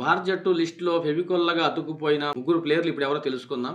భారత జట్టు లిస్టులో ఫెవికొల్లగా అతుక్కుపోయిన ముగ్గురు ప్లేయర్లు ఇప్పుడు ఎవరో తెలుసుకుందాం.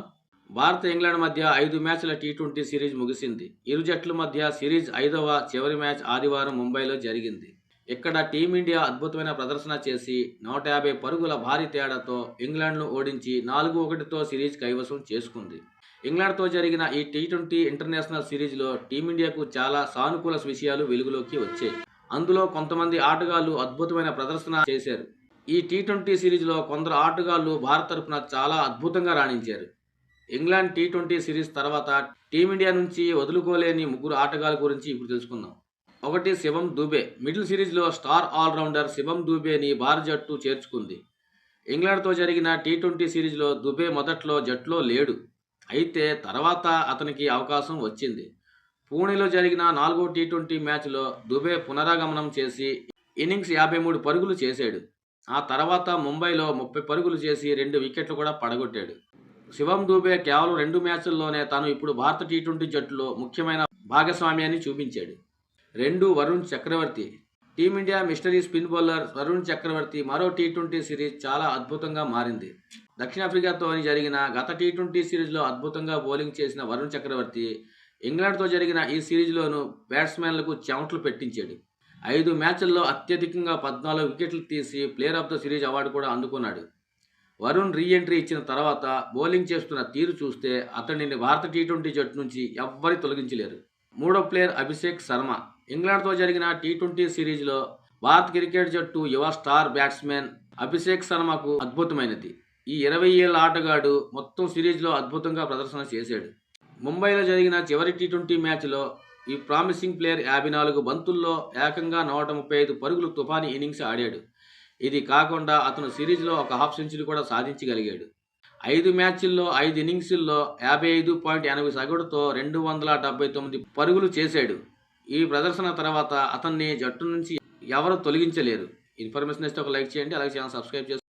భారత్ ఇంగ్లాండ్ మధ్య ఐదు మ్యాచ్ల టీ ట్వంటీ సిరీస్ ముగిసింది. ఇరు జట్ల మధ్య సిరీస్ ఐదవ చివరి మ్యాచ్ ఆదివారం ముంబైలో జరిగింది. ఇక్కడ టీమిండియా అద్భుతమైన ప్రదర్శన చేసి నూట యాభై పరుగుల భారీ తేడాతో ఇంగ్లాండ్ను ఓడించి నాలుగు ఒకటితో సిరీస్ కైవసం చేసుకుంది. ఇంగ్లాండ్తో జరిగిన ఈ టీ ట్వంటీ ఇంటర్నేషనల్ సిరీస్లో టీమిండియాకు చాలా సానుకూల విషయాలు వెలుగులోకి వచ్చాయి. అందులో కొంతమంది ఆటగాళ్ళు అద్భుతమైన ప్రదర్శన చేశారు. ఈ టీ ట్వంటీ సిరీస్లో కొందరు ఆటగాళ్ళు భారత్ తరపున చాలా అద్భుతంగా రాణించారు. ఇంగ్లాండ్ టీ ట్వంటీ సిరీస్ తర్వాత టీమిండియా నుంచి వదులుకోలేని ముగ్గురు ఆటగాళ్ళ గురించి ఇప్పుడు తెలుసుకుందాం. ఒకటి శివం దూబే. మిడిల్ సిరీస్లో స్టార్ ఆల్రౌండర్ శివం దూబేని భారత జట్టు చేర్చుకుంది. ఇంగ్లాండ్తో జరిగిన టీ ట్వంటీ సిరీస్లో దుబే మొదట్లో జట్టులో లేడు. అయితే తర్వాత అతనికి అవకాశం వచ్చింది. పూణేలో జరిగిన నాలుగో టీ ట్వంటీ మ్యాచ్లో దుబే పునరాగమనం చేసి ఇన్నింగ్స్ యాభై మూడు పరుగులు చేశాడు. ఆ తర్వాత ముంబైలో ముప్పై పరుగులు చేసి రెండు వికెట్లు కూడా పడగొట్టాడు. శివం దూబే కేవలం రెండు మ్యాచ్ల్లోనే తాను ఇప్పుడు భారత టీ ట్వంటీ జట్టులో ముఖ్యమైన భాగస్వామ్యాన్ని చూపించాడు. రెండు Varun Chakravarthy. Team India mystery spin bowler Varun Chakravarthy మరో టీ ట్వంటీ సిరీస్ చాలా అద్భుతంగా మారింది. దక్షిణాఫ్రికాతో జరిగిన గత టీ ట్వంటీ సిరీస్లో అద్భుతంగా బౌలింగ్ చేసిన వరుణ్ చక్రవర్తి ఇంగ్లాండ్తో జరిగిన ఈ సిరీస్లోనూ బ్యాట్స్మెన్లకు చెమట్లు పెట్టించాడు. ఐదు మ్యాచ్ల్లో అత్యధికంగా పద్నాలుగు వికెట్లు తీసి player of the series award కూడా అందుకున్నాడు. వరుణ్ రీ ఎంట్రీ ఇచ్చిన తర్వాత బౌలింగ్ చేస్తున్న తీరు చూస్తే అతడిని భారత టీ ట్వంటీ జట్టు నుంచి ఎవ్వరి తొలగించలేరు. మూడో ప్లేయర్ అభిషేక్ శర్మ. ఇంగ్లాండ్తో జరిగిన టీ ట్వంటీ సిరీస్లో భారత క్రికెట్ జట్టు యువ స్టార్ బ్యాట్స్మెన్ అభిషేక్ శర్మకు అద్భుతమైనది. ఈ ఇరవై ఏళ్ళ ఆటగాడు మొత్తం సిరీస్లో అద్భుతంగా ప్రదర్శన చేశాడు. ముంబైలో జరిగిన చివరి టీ ట్వంటీ మ్యాచ్లో ఈ ప్రామిసింగ్ ప్లేయర్ యాభై నాలుగు బంతుల్లో ఏకంగా నూట ముప్పై ఐదు పరుగులు తుఫాని ఇన్నింగ్స్ ఆడాడు. ఇది కాకుండా అతను సిరీస్లో ఒక హాఫ్ సెంచరీ కూడా సాధించగలిగాడు. ఐదు మ్యాచ్ల్లో ఐదు ఇన్నింగ్స్ల్లో యాభై ఐదు పాయింట్ ఎనభై సగటుతో రెండు వందల డెబ్బై తొమ్మిది పరుగులు చేశాడు. ఈ ప్రదర్శన తర్వాత అతన్ని జట్టు నుంచి ఎవరు తొలగించలేరు. ఇన్ఫర్మేషన్ ఇస్తే ఒక లైక్ చేయండి అలాగే ఛానల్ సబ్స్క్రైబ్ చేసుకోండి.